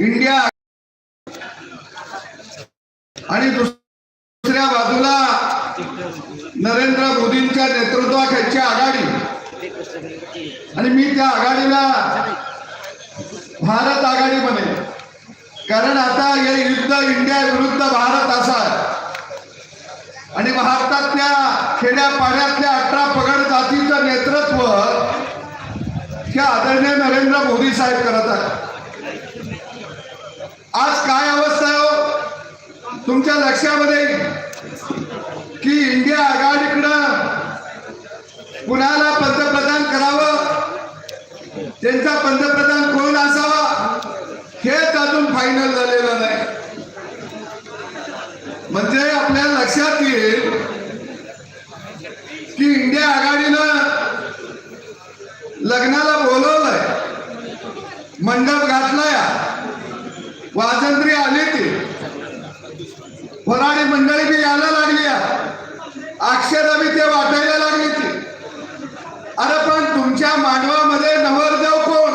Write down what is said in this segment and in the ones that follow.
India आणि दुसऱ्या बाजूला नरेंद्र मोदींच्या नेतृत्वाखालची आघाडी. आणि मी त्या आघाडीला भारत आघाडी म्हणे कारण आता हे युद्ध इंडिया विरुद्ध भारत असा आणि भारतातल्या खेड्यापाड्यातल्या अठरा पगड जातीचं नेतृत्व हे आदरणीय नरेंद्र मोदी साहेब करत आहेत. आज काय अवस्था आहे हो? तुमच्या लक्षामध्ये की इंडिया आघाडीकडं कुणाला पंतप्रधान करावं? त्यांचा पंतप्रधान कोण असावा? हेच अजून फायनल झालेलं नाही. म्हणजे आपल्या लक्षात येईल की इंडिया आघाडीनं लग्नाला बोलवलंय मंडप घातलाय वाजंत्री आली ती फराडी मंडळी बी यायला लागली अक्षर बी ते वाटायला लागली ती अरे पण तुमच्या मांडवामध्ये नवरदेव कोण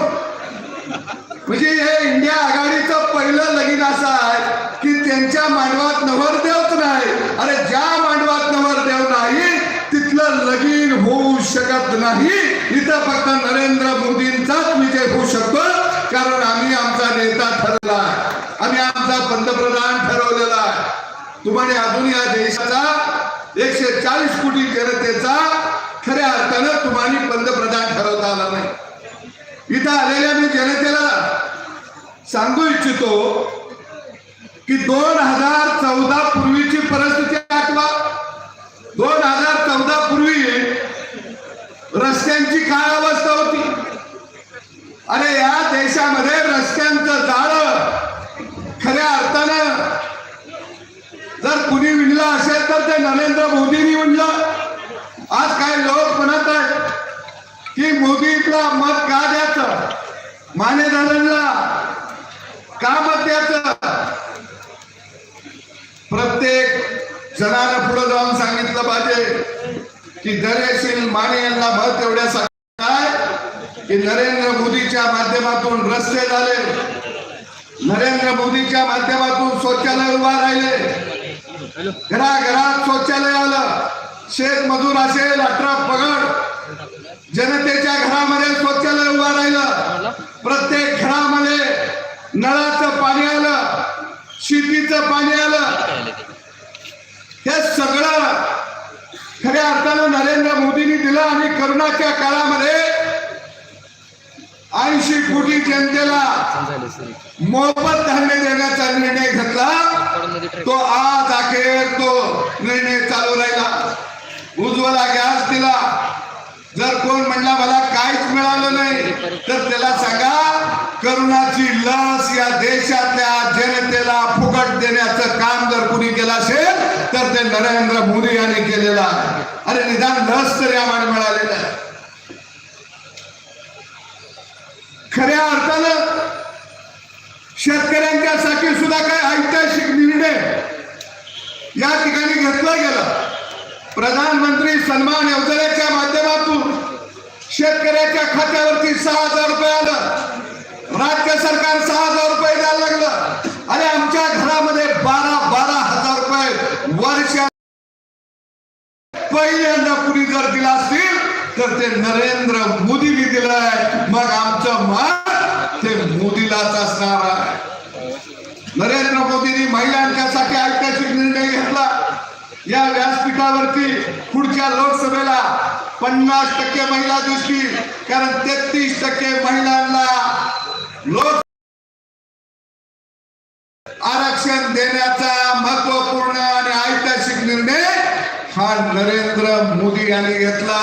म्हणजे हे इंडिया आघाडीचं पहिलं लगीन असं आहे की त्यांच्या मांडवात नवरदेवच नाही. अरे ज्या मांडवात नवरदेव नाही तिथलं लगीन होऊ शकत नाही. इथं फक्त नरेंद्र मोदींचाच विजय होऊ शकतो कारण आम्ही आमचा नेता ठरवला आम्ही आमचा पंतप्रधान ठरवलेला आहे. तुम्हाला अजून या देशाचा एकशे चाळीस कोटी जनतेचा खऱ्या अर्थानं तुम्हाला पंतप्रधान ठरवता आला नाही. इथं आलेल्या मी जनतेला सांगू इच्छितो की दोन हजार चौदा पूर्वीची परिस्थिती आठवा. दोन हजार चौदा पूर्वी रस्त्यांची काय अवस्था होती. अरे या देशामध्ये रस्त्यांचं जाळं खऱ्या अर्थानं जर कुणी विणलं असेल तर ते नरेंद्र मोदींनी विणलं. आज काय लोक म्हणत आहेत की मोदीला मत का द्यायचं? मानेदारांना का मत द्यायचं? प्रत्येक जणानं पुढे जाऊन सांगितलं पाहिजे की दरेशील माने यांना मत एवढ्या काय की नरेंद्र मोदीच्या माध्यमातून रस्ते झाले. नरेंद्र मोदीच्या माध्यमातून शौचालय उभा राहिले. घराघरात शौचालय आलं. शेत मजूर असेल अठरा पगड. जनतेच्या घरामध्ये शौचालय उभा राहिलं. प्रत्येक घरामध्ये नळाचं पाणी आलं. शेतीचं पाणी आलं हे सगळं खऱ्या अर्थानं नरेंद्र मोदींनी दिलं आणि करोनाच्या काळामध्ये ऐंशी कोटी जनतेला मोफत धान्य देण्याचा निर्णय घेतला. तो आज अखेर तो निर्णय चालू राहिला. उज्ज्वला गॅस दिला. जर कोण म्हणला मला काहीच मिळालं नाही तर त्याला सांगा करोनाची लस या देशातल्या जनतेला फुकट देण्याचं काम जर कुणी केलं असेल तर ते नरेंद्र मोदी यांनी केलेलं आहे. अरे निदान लस तरी आम्हाला मिळालेलं आहे खऱ्या अर्थानं शेतकऱ्यांच्यासाठी सुद्धा काही ऐतिहासिक निर्णय या ठिकाणी घेतला गेला. प्रधानमंत्री सन्मान योजनेच्या माध्यमातून शेतकऱ्याच्या खात्यावरती सहा हजार रुपये आलं. राज्य सरकार सहा हजार रुपये द्यायला लागलं. आणि आमच्या घरामध्ये बारा बारा हजार रुपये वर्षा पहिल्यांदा कुणी जर दिला असतील तर ते नरेंद्र मोदींनी दिलंय. मग आमचं मत ते मोदीलाच असणार आहे. नरेंद्र मोदींनी महिलांच्यासाठी ऐतिहासिक निर्णय घेतला. या व्यासपीठावरती पुढच्या लोकसभेला पन्नास टक्के महिला दिसतील कारण तेहतीस टक्के महिलांना लोक आरक्षण देण्याचा महत्त्वपूर्ण आणि ऐतिहासिक निर्णय हा नरेंद्र मोदी यांनी घेतला.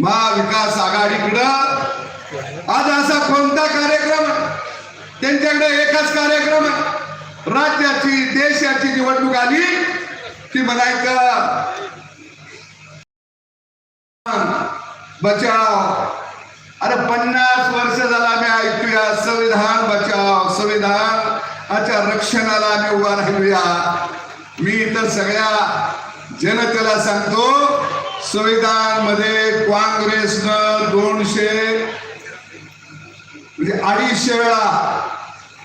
महाविकास आघाडीकडं. आज असा कोणता कार्यक्रम? त्यांच्याकडे एकच कार्यक्रम. राज्याची देशाची निवडणूक आली की म्हणायचं बचाव. अरे पन्नास वर्ष झाला आम्ही ऐकूया संविधान बचाव संविधानाच्या रक्षणाला आम्ही उभा राहिलूया. मी इथं सगळ्या जनतेला सांगतो संविधानमध्ये काँग्रेसनं दोनशे म्हणजे अडीचशे वेळा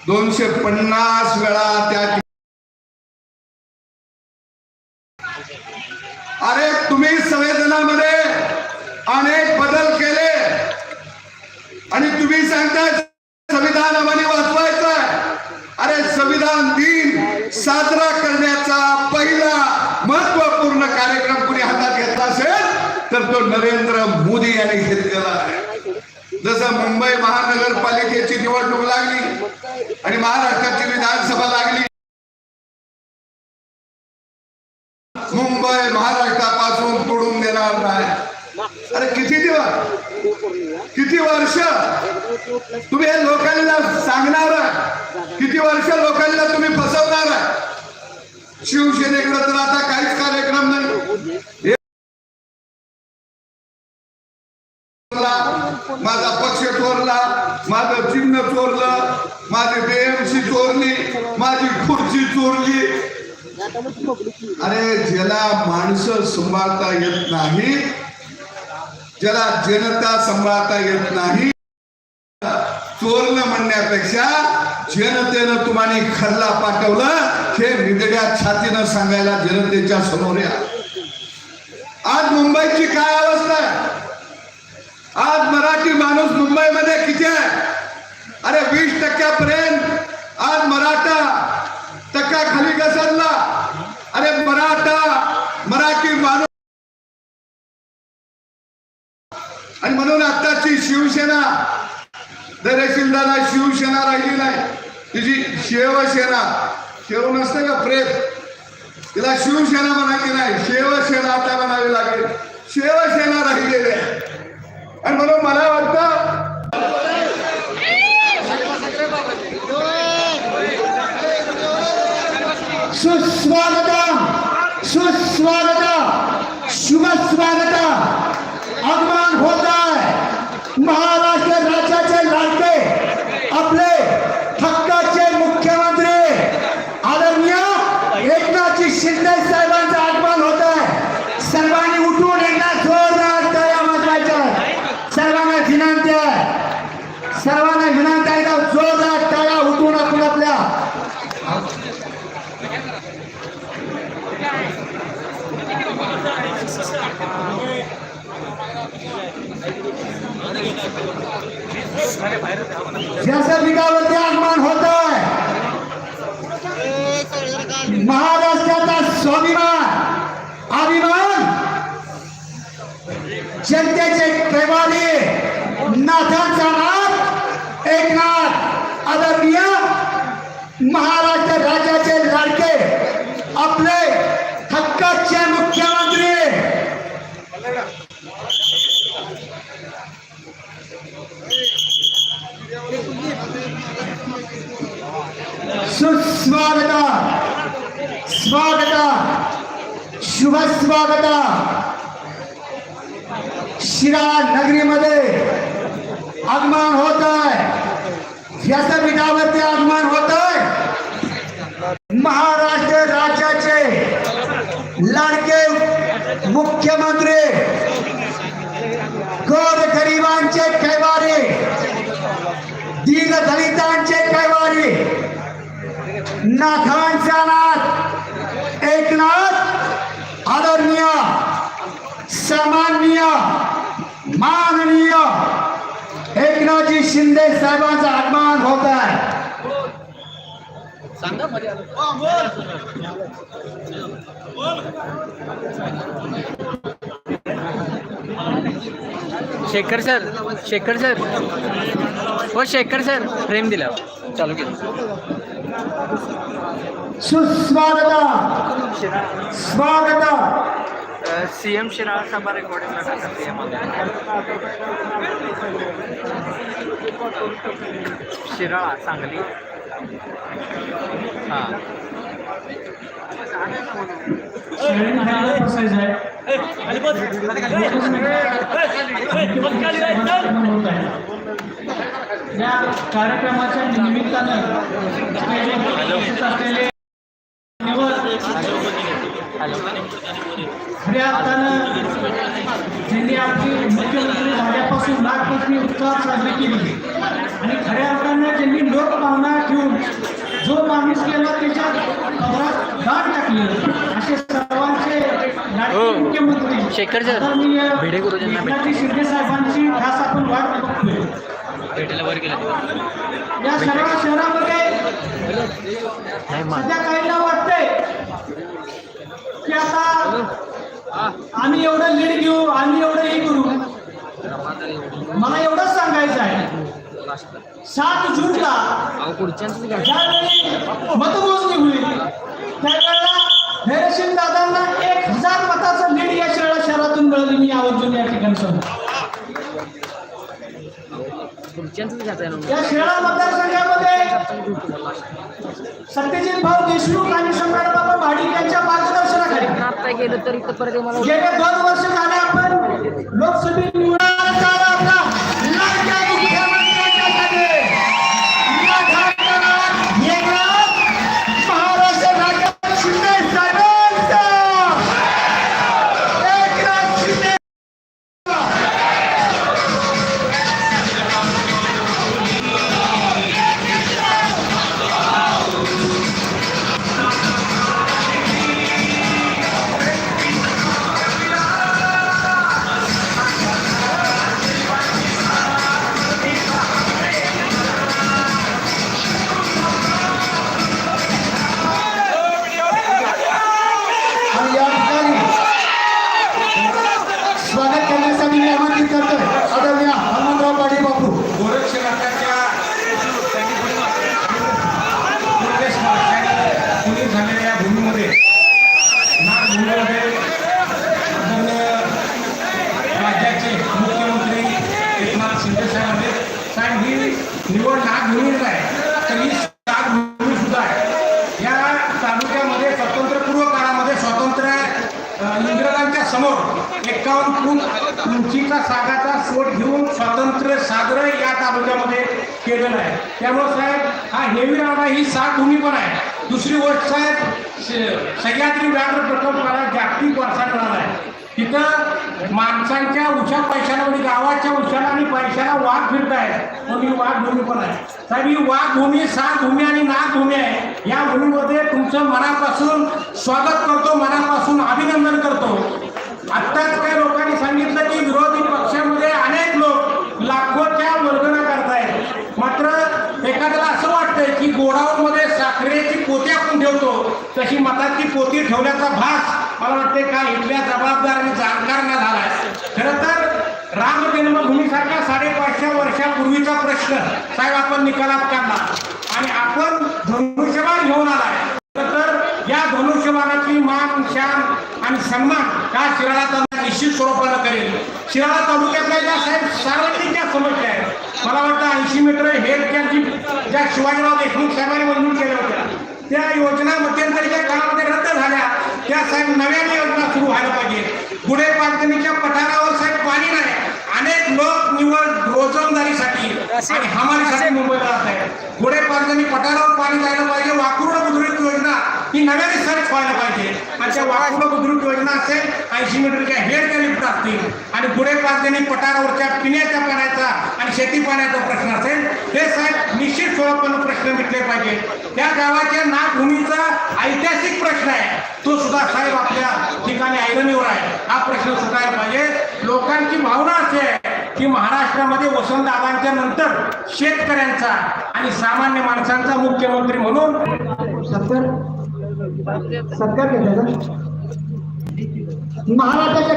दोनशे पन्नास वेळा त्या अरे तुम्ही संवेदनामध्ये अनेक बदल केले आणि तुम्ही सांगताय संविधान आम्हाला वाचवायचं आहे अरे संविधान दिन साजरा करण्याचा पहिला महत्त्वपूर्ण कार्यक्रम कुणी हातात घेतला असेल तर तो नरेंद्र मोदी घेतलेला जसं मुंबई महानगरपालिकेची निवडणूक लागली आणि महाराष्ट्राची विधानसभा लागली. मुंबई महाराष्ट्रापासून तोडून देणार नाही. अरे किती दिवस? किती वर्ष? तुम्ही हे लोकांना सांगणार किती वर्ष लोकांना तुम्ही फसवणार शिवसेनेकडे तर आता काहीच कार्यक्रम नाही हे चोरला, माझा पक्ष चोरला माझं चिन्ह चोरलं माझी बेएमसी चोरली माझी खुर्ची चोरली अरे ज्याला माणसं सांभाळता येत नाही ज्याला जनता सांभाळता येत नाही चोरलं म्हणण्यापेक्षा जनतेनं तुम्हाला खरला पाठवलं हे निगड्या छातीनं सांगायला जनतेच्या समोर या. आज मुंबईची काय अवस्था आहे? आज मराठी माणूस मुंबईमध्ये किती आहे अरे वीस टक्क्यापर्यंत आज मराठा टक्का खाली घसरला अरे मराठा मराठी माणूस आणि म्हणून आताची शिवसेना दरेशिंदाला शिवसेना राहिली नाही तिची शिवसेना शेव नसते का प्रेत? तिला शिवसेना म्हणायची नाही. शिवसेना आता म्हणावी लागेल. शिवसेना राहिलेली आहे आणि म्हणून मला वाटतं सुस्वागत सुस्वागत शुभ स्वागत आगमन होत आहे महाराष्ट्र राज्याचे लाडके आपले हक्काचे मुख्यमंत्री आदरणीय एकनाथजी शिंदे साहेबांचं आगमन होत आहे सर्वांनी उठून एकदा जोरदार तया वाजवायच्या सर्वांना विनंती आहे सर्वांना विनंती आहे का जोरदार टाळ्या उठून आपण आपल्या व्यासपीठावरती आगमन होत आहे महाराष्ट्राचा स्वाभिमान अभिमान जनतेचे कैवारी नाथांचा नाथ एकनाथ आदरणीय महाराष्ट्र राज्याचे लाडके आपले हक्काचे मुख्यमंत्री सुस्वागत स्वागत शुभ स्वागत शिरा नगरीमध्ये आगमन होत आहे व्यासपीठावरती आगमन होत आहे महाराष्ट्र राज्याचे लाडके मुख्यमंत्री गोर गरिबांचे कैवारी दीन दलितांचे कैवारी नाथांचा नाथ एकनाथ आदरणीय सन्माननीय माननीय एकनाथजी शिंदे साहेबांचं आगमन होत आहे. Shekhar sir Shekhar sir. हो शेखर सर फ्रेम दिला. चालू केलं. सुस्वागत। स्वागत। सी एम शिराळ सभा रेकॉर्डिंगला टाकत यामध्ये शिराळा सांगली। हां। या कार्यक्रमाच्या निमित्तानं उपस्थित असलेले मान्यवर हॅलो खऱ्या अर्थानं ज्यांनी आपली मुख्यमंत्री झाल्यापासून नागपंचमी उत्सवात साजरी केली आणि खऱ्या अर्थानं ज्यांनी लोकभावना ठेवून जो माणूस गेला त्याच्या कबरात गाठ टाकली असे सर्वांचे हो. मुख्यमंत्री. एकनाथजी शिंदे साहेबांची खास आपण वाट बघतोय या सर्व शहरामध्ये सध्या काहींना वाटतंय की आता आम्ही एवढं लीड घेऊ आम्ही एवढं हे करू. मला एवढंच सांगायचं आहे. सात जूनला ज्यावेळी मतमोजणी होईल त्यावेळेला धैर्यशील दादांना एक हजार मताचं लीड या शहरातून मिळाली. मी आवर्जून या ठिकाणी सांगतो पुढच्यांच घ्यायचं आहे या शेळा मतदारसंघामध्ये सत्यजित भाऊ देशमुख आणि सम्राट बाबा भाडिक यांच्या मार्गदर्शनाखाली. आता गेलं तर परत मला गेले दोन वर्ष झाले आपण लोकसभेत निवडणुका साजरं या तालुक्यामध्ये केलेलं आहे. त्यामुळं साहेब हा हेवी राणा ही सात भूमी पण आहे. दुसरी गोष्ट साहेब सह्याद्री व्याघ्र प्रकल्प प्रकल्पाला जागतिक वारसा मिळाला आहे. तिथं माणसांच्या उशा पैशाला म्हणजे गावाच्या उशाला आणि पैशाला वाघ फिरत आहे मग ही वाघभूमी पण आहे. साहेब ही वाघभूमी भूमी आणि नागभूमी आहे. या भूमीमध्ये तुमचं मनापासून स्वागत करतो मनापासून अभिनंदन करतो. आत्ताच काही लोकांनी सांगितलं की विरोधी पक्षामध्ये अनेक त्या वर्गना करताय. मात्र एखाद्याला असं वाटतंय की गोडाऊनमध्ये साखरेची पोती आपण ठेवतो तशी मताची पोती ठेवण्याचा भास मला वाटते का इथल्या जबाबदार आणि जाणकारांना झालाय. खरं तर राम जन्मभूमीसारखा साडेपाचशे वर्षापूर्वीचा प्रश्न साहेब आपण निकालात काढला. आणि आपण धनुष्यबाण घेऊन आलाय. खर तर या धनुष्यबाणाची मान शान आणि सन्मान का शिराला निश्चित स्वरूपानं करेल. शिराळा तालुक्यातल्या ज्या साहेब सार्वजनिक ज्या समस्या आहेत मला वाटतं ऐंशी मीटर हेल्थ कॅम्पची ज्या शिवाजीराव देशमुख साहेबांनी मंजूर केल्या होत्या त्या योजना मध्यंतरीच्या काळामध्ये रद्द झाल्या. त्या साहेब नव्याने योजना सुरू व्हायला पाहिजे. पुढे पालखणीच्या पठारावर साहेब पाणी नाही. अनेक लोक निवड रोजंदारीसाठी आणि हमालीसाठी मुंबईला आहेत. पुढे पालखणी पठारावर पाणी जायला पाहिजे. वाकुर्ड बुद्रुक योजना ही नव्याने सर्च व्हायला पाहिजे. आणि त्या वाकुर्ड बुद्रुक योजना असेल ऐंशी मीटरच्या हेड लिफ्ट असतील. आणि पुढे पालखणी पठारावरच्या पिण्याच्या पाण्याचा आणि शेती पाण्याचा प्रश्न असेल हे साहेब निश्चित स्वरूपानं प्रश्न मिटले पाहिजे. त्या गावाच्या नागभूमीचा ऐतिहासिक प्रश्न आहे. तो सुद्धा साहेब आपल्या ठिकाणी ऐरणीवर आहे. हा प्रश्न सुटायला पाहिजे. लोकांची भावना अशी आहे की महाराष्ट्रामध्ये वसंतदादांच्या नंतर शेतकऱ्यांचा आणि सामान्य माणसांचा मुख्यमंत्री म्हणून सत्तर सत्कार केला महाराष्ट्राच्या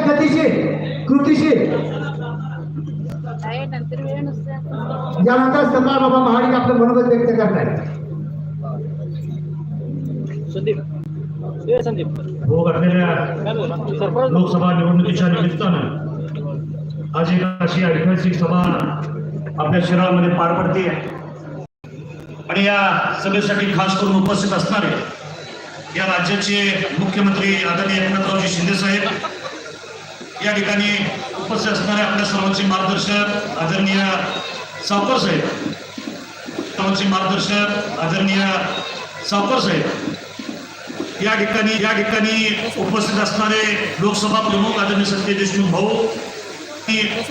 वेळ नसते यानंतर सम्राट बाबा महाडिक आपलं मनोगत व्यक्त करणार घातलेल्या लोकसभा निवडणुकीच्या निमित्तानं आज एक अशी ऐतिहासिक सभा आपल्या शहरामध्ये पार पडते आणि या सभेसाठी खास करून उपस्थित असणारे या राज्याचे मुख्यमंत्री आदरणीय एकनाथरावजी शिंदे साहेब या ठिकाणी उपस्थित असणारे आपल्या सर्वांचे मार्गदर्शक आदरणीय सावकर साहेब सर्वांचे मार्गदर्शक आदरणीय सावकर साहेब या ठिकाणी या ठिकाणी उपस्थित असणारे लोकसभा प्रमुख आदरणीय सत्य देशमुख भाऊ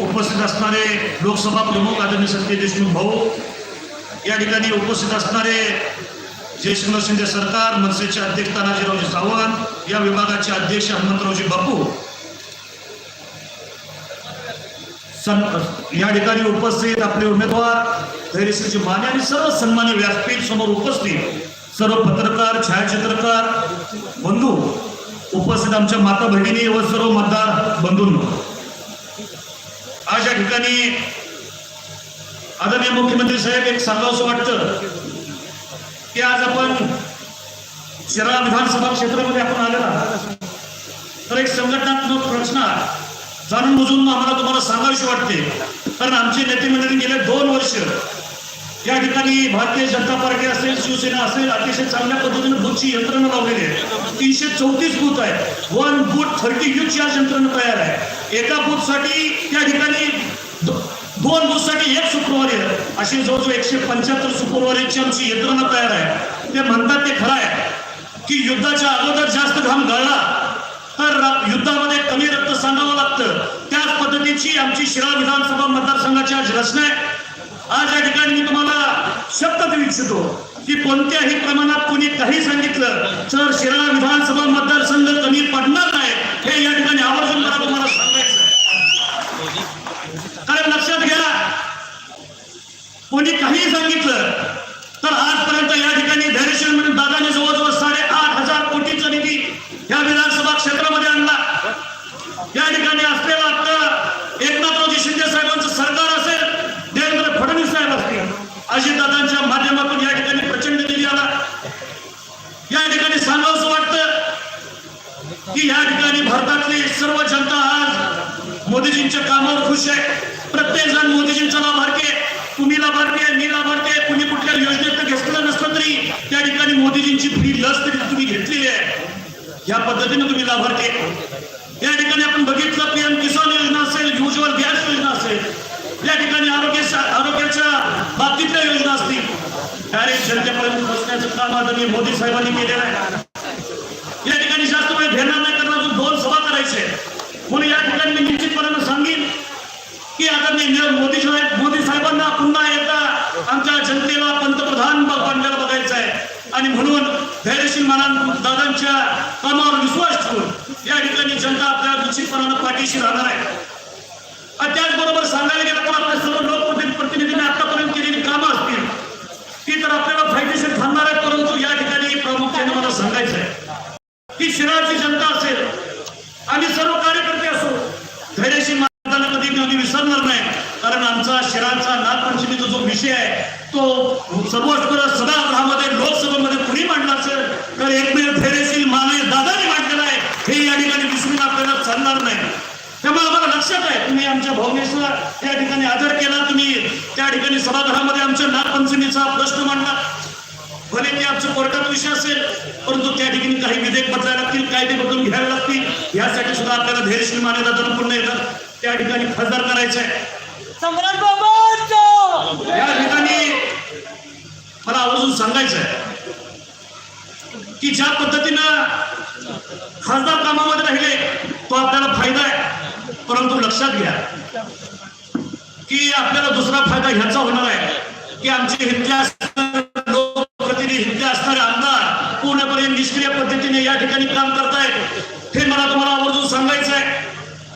उपस्थित असणारे लोकसभा प्रमुख आदरणीय सत्य देशमुख भाऊ या ठिकाणी उपस्थित असणारे जयसिंह शिंदे सरकार मनसेचे अध्यक्ष तानाजीरावजी सावंत या विभागाचे अध्यक्ष हनुमंतरावजी बापू. सन या ठिकाणी उपस्थित आपले उमेदवार धैर्यश्रीजी माने आणि सर्व सन्मान्य व्यासपीठ समोर उपस्थित सर्व पत्रकार छायाचित्रकार बंधू उपस्थित आमच्या माता भगिनी व सर्व मतदार बंधूंनो. आज या ठिकाणी आदरणीय मुख्यमंत्री साहेब एक सांगावंसं वाटतं. आज आपण शिराळा विधानसभा क्षेत्रामध्ये आपण आलेला तर एक संघटनात्मक रचना जाणून बुजून आम्हाला तुम्हाला सांगावीशी वाटते. कारण आमचे नेते मंडळी गेले दोन वर्ष. या ठिकाणी भारतीय जनता पार्टी असेल शिवसेना असेल अतिशय चांगल्या पद्धतीने बूथची यंत्रणा लावलेली आहे. तीनशे चौतीस बूथ आहे वन बूथ थर्टी ची आज यंत्रणा तयार आहे. एका बूथसाठी त्या ठिकाणी दोन बूथसाठी एक शुक्रवारी असे अशी जवळजवळ एकशे पंच्याहत्तर शुक्रवारीची आमची यंत्रणा तयार आहे. ते म्हणतात ते खरं आहे की युद्धाच्या अगोदर जास्त घाम गळला तर युद्धामध्ये कमी रक्त सांगावं लागतं. त्याच पद्धतीची आमची शिरा विधानसभा मतदारसंघाची आज रचना आहे. आज या ठिकाणी मी तुम्हाला शब्द देऊ इच्छितो की कोणत्याही प्रमाणात कोणी काही सांगितलं तर शिरा विधानसभा मतदारसंघ कमी पडणार नाही हे या ठिकाणी आवर्जून मला तुम्हाला सांगायचं आहे कारण लक्षात घ्या कोणी काही सांगितलं तर आजपर्यंत या ठिकाणी धैर्यशील म्हणून दादाने जवळजवळ साडेआठ हजार कोटीचा निधी या विधानसभा क्षेत्रामध्ये आणला. या ठिकाणी असलेला आता एकनाथरावजी शिंदे साहेबांचं सरकार असेल देवेंद्र फडणवीस साहेब असतील अजितदादांच्या माध्यमातून या ठिकाणी प्रचंड निधी आला. या ठिकाणी सांगावंसं वाटतं की या ठिकाणी भारतातली सर्व जनता आज मोदीजींच्या कामावर खुश आहे. प्रत्येक जण मोदीजींचा लाभार्थी आहे. तुम्ही लाभार्थी आहे मी लाभार्थी आहे. कुणी कुठल्या योजनेत घेतलं नसलं तरी त्या ठिकाणी मोदीजींची फ्री लस तरी तुम्ही घेतलेली आहे. या पद्धतीने तुम्ही लाभार्थी या ठिकाणी आपण बघितलं पीएम किसान योजना असेल युजवर गॅस योजना असेल या ठिकाणी आरोग्य आरोग्याच्या बाबतीतल्या योजना असतील. डायरेक्ट जनतेपर्यंत पोहोचण्याचं काम आदरणीय मोदी साहेबांनी केलेलं आहे या ठिकाणी जास्त वेळ घेणार नाही कारण अजून दोन सभा करायचे म्हणून या ठिकाणी मी निश्चितपणानं सांगेन की आदरणीय मोदी साहेब मोदी साहेबांना पुन्हा एकदा आमच्या जनतेला पंतप्रधान ब- बनलेलं बघायचं आहे आणि म्हणून धैर्यशील मानान दादांच्या कामावर विश्वास ठेवून या ठिकाणी जनता आपल्या निश्चितपणानं पाठीशी राहणार आहे. आणि त्याचबरोबर सांगायला गेलं तर आपल्या सर्व लोकप्रतिनिधींनी आतापर्यंत केलेली कामं असतील ती तर आपल्याला फायदेशीर ठरणार आहे परंतु या ठिकाणी प्रामुख्याने मला सांगायचं आहे की शिराची जनता असेल आम्ही सर्व कार्यकर्ते असो धैर्यशील मातांना कधी कधी विसरणार नाही कारण आमचा शिराचा नागपंचमीचा जो विषय आहे तो सर्वोच्च सदा तर एकमेव धैर्यशील माने दादाने मांडलेला आहे. हे या ठिकाणी विसरून आपल्याला चालणार नाही. त्यामुळे आम्हाला लक्षात आहे तुम्ही आमच्या भावनेचा त्या ठिकाणी आदर केला तुम्ही त्या ठिकाणी सभागृहामध्ये आमच्या नागपंचमीचा प्रश्न मांडला. भले ते आमचं कोर्टात विषय असेल परंतु त्या ठिकाणी काही विधेयक बदलायला लागतील कायदे बदलून घ्यावे लागतील. यासाठी सुद्धा आपल्याला धैर्यशील मान्यता देणं पुन्हा एकदा त्या ठिकाणी खासदार करायचं आहे सम्राट बाबांचा! या ठिकाणी मला आवर्जून सांगायचं आहे की ज्या पद्धतीनं खासदार कामामध्ये राहिले तो आपल्याला फायदा आहे. परंतु लक्षात घ्या की आपल्याला दुसरा फायदा ह्याचा होणार आहे की आमचे इतिहास लोकप्रतिनिधी असणारे आमदार पूर्णपणे निष्क्रिय पद्धतीने या ठिकाणी काम करतायत हे मला तुम्हाला आवर्जून सांगायचं आहे.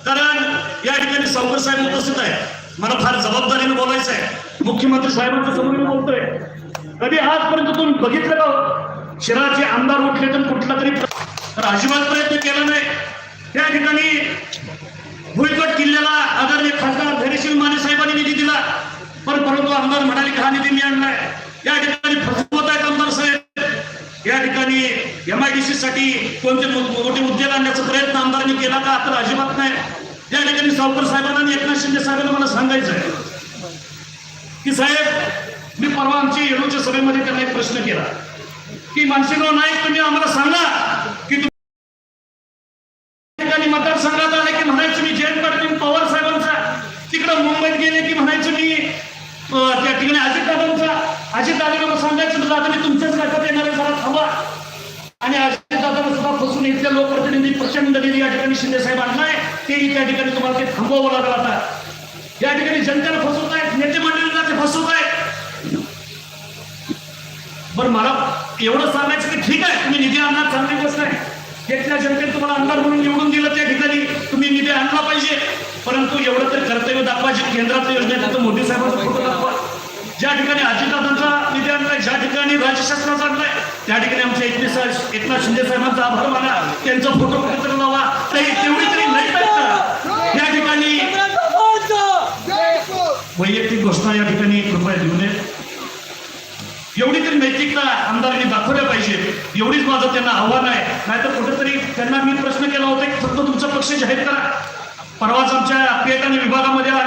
कारण या ठिकाणी सावकर साहेब उपस्थित आहे मला फार जबाबदारीने बोलायचं आहे. मुख्यमंत्री साहेबांच्या समोर मी बोलतोय. कधी आजपर्यंत तुम्ही बघितलं का हो? हो? शिराचे आमदार उठले तर कुठला तरी तर अजिबात प्रयत्न केला नाही. त्या ठिकाणी भुईकट किल्ल्याला आदरणीय खासदार धैर्यशील माने साहेबांनी निधी दिला. पण परंतु आमदार म्हणाले की हा निधी मी आणलाय. या ठिकाणी फसवत आहेत आमदार साहेब. या ठिकाणी एमआयडीसी साठी कोणते मोठे उद्योग आणण्याचा प्रयत्न आमदारांनी केला का तर अजिबात नाही. या ठिकाणी सावकर साहेबांना आणि एकनाथ शिंदे साहेबांना मला सांगायचं आहे की साहेब मी परवा आमच्या येडूच्या सभेमध्ये त्यांना एक प्रश्न केला. की मानसिकराव नाईक तुम्ही आम्हाला सांगा की तुम्ही ठिकाणी मतदारसंघात आले की म्हणायचं मी जयंत पाटील पवार साहेबांचा. तिकडं मुंबईत गेले की म्हणायचं मी त्या ठिकाणी अजित दादांचा. अजित दादांना सांगायचं तर दादा मी तुमच्याच गटात येणारे जरा थांबा. आणि अजित दादांना सुद्धा फसून इथले लोकप्रतिनिधी प्रचंड निधी या ठिकाणी शिंदे साहेब आणलाय. तेही त्या ठिकाणी तुम्हाला ते थांबवावं लागलं आता. या ठिकाणी जनतेला फसवत आहेत नेते मंडळींना ते फसवत आहेत बरं मला एवढं सांगायचं की ठीक आहे तुम्ही निधी आणणार चांगली गोष्ट आहे. घेतल्या जनतेने तुम्हाला आमदार म्हणून निवडून दिलं त्या ठिकाणी तुम्ही निधी आणला पाहिजे. परंतु एवढं तर कर्तव्य दाखवा जे केंद्रात योजना आहे, तिथं मोदी साहेबांचा फोटो दाखवा. ज्या ठिकाणी अजितदादांचा निधी आणलाय ज्या ठिकाणी राज्य शासनाचा आणलाय त्या ठिकाणी आमच्या एकनाथ एकनाथ शिंदे साहेबांचा आभार माना. त्यांचा फोटो कुठेतरी लावा. तरी तेवढी तरी लाइट करा या ठिकाणी वैयक्तिक घोषणा या ठिकाणी कृपया देऊ नये. एवढी तरी नैतिकता आमदारांनी दाखवल्या पाहिजे. एवढीच माझं त्यांना आव्हान आहे. नाहीतर कुठेतरी त्यांना मी प्रश्न केला होता की फक्त तुमचा पक्ष जाहीर करा. परवाच आमच्या पेट आणि विभागामध्ये आले.